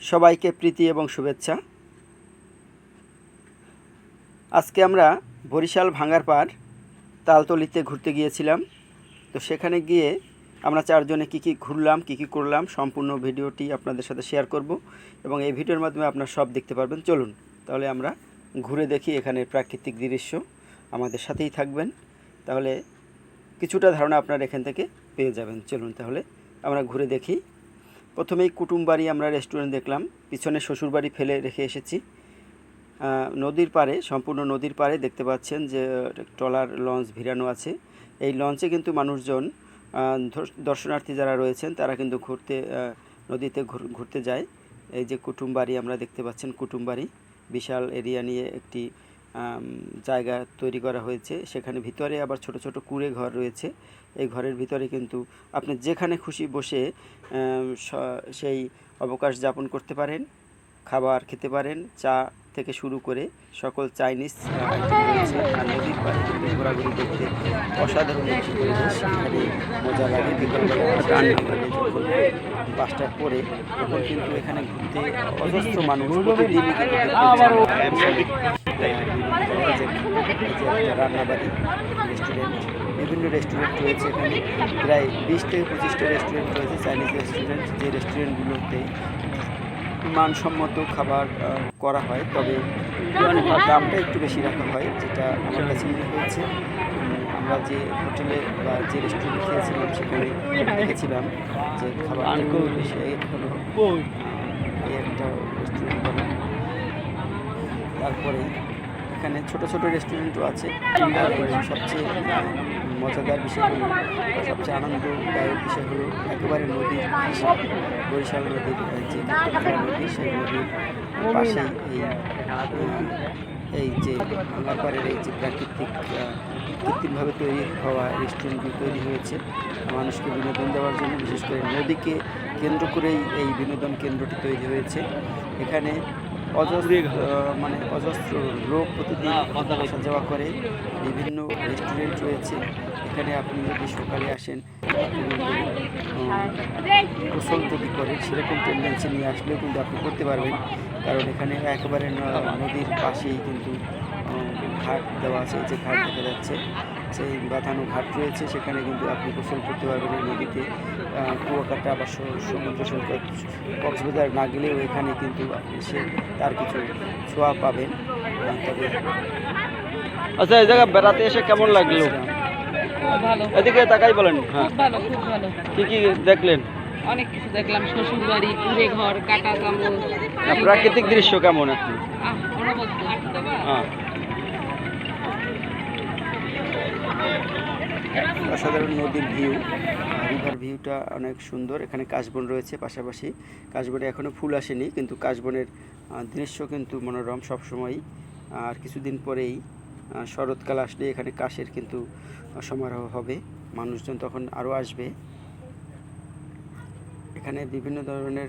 সবাইকে প্রীতি এবং শুভেচ্ছা। আজকে আমরা বরিশাল ভাঙ্গারপাড় তালতলিতে ঘুরতে গিয়েছিলাম। তো সেখানে গিয়ে আমরা চারজনে কী কী ঘুরলাম, কী কী করলাম, সম্পূর্ণ ভিডিওটি আপনাদের সাথে শেয়ার করব এবং এই ভিডিওর মাধ্যমে আপনারা সব দেখতে পারবেন। চলুন, তাহলে আমরা ঘুরে দেখি এখানের প্রাকৃতিক দৃশ্য। আমাদের সাথেই থাকবেন। তাহলে কিছুটা ধারণা আপনারা এখান থেকে পেয়ে যাবেন। চলুন, তাহলে আমরা ঘুরে দেখি প্রথমেই কুটুমবাড়ি আমরা রেস্টুরেন্ট দেখলাম। পিছনে শ্বশুরবাড়ি ফেলে রেখে এসেছি। নদীর পাড়ে, সম্পূর্ণ নদীর পাড়ে দেখতে পাচ্ছেন যে ট্রলার লঞ্চ ভিড়ানো আছে। এই লঞ্চে কিন্তু মানুষজন দর্শনার্থী যারা রয়েছেন, তারা কিন্তু ঘুরতে নদীতে ঘুর- ঘুরতে যায়। এই যে কুটুমবাড়ি আমরা দেখতে পাচ্ছেন, কুটুমবাড়ি, বিশাল এরিয়া নিয়ে একটি জায়গা তৈরি করা হয়েছে। সেখানে ভিতরে আবার ছোট ছোট কুড়ে ঘর রয়েছে। এই ঘরের ভিতরে কিন্তু আপনি যেখানে খুশি বসে সেই অবকাশ যাপন করতে পারেন, খাবার খেতে পারেন, চা থেকে শুরু করে সকল চাইনিজ নদীর ঘোরাঘুরি করতে অসাধারণ মজা লাগে পাঁচটার পরে, তখন কিন্তু এখানে ঘুরতে অজস্র মানুষ যে একটা রান্নাবাড়ি রেস্টুরেন্ট বিভিন্ন রেস্টুরেন্ট রয়েছে এখানে। প্রায় বিশ থেকে পঁচিশটা রেস্টুরেন্ট রয়েছে চাইনিজ রেস্টুরেন্ট যে রেস্টুরেন্টগুলোতে মানসম্মত খাবার করা হয়। তবে দামটা একটু বেশি রাখা হয় যেটা আমার কাছে মনে হয়েছে। আমরা যে হোটেলে বা যে রেস্টুরেন্টে খেয়েছিলাম সেখানে দেখেছিলাম যে খাবার বেশি এই হলো আহ, এই একটা রেস্টুরেন্ট তারপরে এখানে ছোট ছোট রেস্টুরেন্টও আছে। সবচেয়ে মজাদার বিষয় হলো, সবচেয়ে আনন্দদায়ক বিষয় হলো একেবারে নদীর পাশে, বরিশাল নদীর যে নদী, সেই নদীর পাশেই এই এই যে ভাঙ্গারপাড়ের এই যে প্রাকৃতিক কৃত্রিমভাবে তৈরি হওয়া রেস্টুরেন্টগুলো তৈরি হয়েছে। মানুষকে বিনোদন দেওয়ার জন্য, বিশেষ করে নদীকে কেন্দ্র করেই এই বিনোদন কেন্দ্রটি তৈরি হয়েছে। এখানে অজস্র মানে অজস্র লোক প্রতিদিন আসা যাওয়া করে। বিভিন্ন রেস্টুরেন্ট রয়েছে। এখানে আপনি যদি সকালে আসেন গোসল যদি করেন, সেরকম টেন্ডেন্সি নিয়ে আসলেও কিন্তু আপনি করতে পারবেন। কারণ এখানে একেবারে নদীর পাশেই কিন্তু ঘাট দেওয়া আছে। যে ঘাট দেখা যাচ্ছে সেই বাঁধানো ঘাট রয়েছে। সেখানে কিন্তু আপনি গোসল করতে পারবেন এই নদীতে। কুয়াকাটা বা সমুদ্র সৈকত কক্সবাজার না গেলেও এখানে কিন্তু আপনি সে তার কিছু ছোঁয়া পাবেন। তবে আচ্ছা এই জায়গা বেড়াতে এসে কেমন লাগল? এদিকে তাকাই বলেন। হ্যাঁ। খুব ভালো খুব ভালো। কি কি দেখলেন? অনেক কিছু দেখলাম শ্বশুর বাড়ি কুড়ে ঘর কাটা না, প্রাকৃতিক দৃশ্য কেমন আপনি হ্যাঁ। অসাধারণ নদীর ভিউ। রিভার ভিউটা অনেক সুন্দর। এখানে কাশবন রয়েছে পাশাপাশি। কাশবনে এখনও ফুল আসেনি, কিন্তু কাশবনের দৃশ্য কিন্তু মনোরম সবসময়ই। আর কিছুদিন পরেই শরৎকাল আসলে এখানে কাশের কিন্তু সমারোহ হবে। মানুষজন তখন আরও আসবে। এখানে বিভিন্ন ধরনের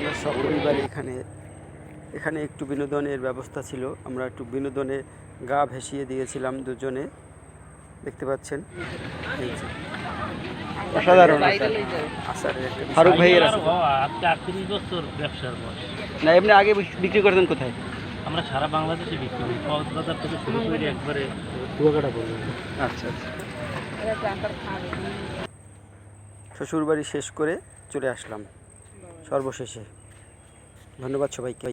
আমরা সপরিবারে এখানে এখানে একটু বিনোদনের ব্যবস্থা ছিল। আমরা একটু বিনোদনে গা ভেসিয়ে দিয়েছিলাম দুজনে। দেখতে পাচ্ছেন। অসাধারণ। বিষয়। ফারুক ভাইয়ের আছে। আজকে আটত্রিশ বছর ব্যবসার বয়স। না এমনি আগে বিক্রি করতেন কোথায়? আমরা সারা বাংলাদেশে বিক্রি করি। কক্সবাজার থেকে শুরু করে একবারে কুয়াকাটা পর্যন্ত। আচ্ছা আচ্ছা। শ্বশুরবাড়ি শেষ করে চলে আসলাম। সর্বশেষে। ধন্যবাদ সবাইকে।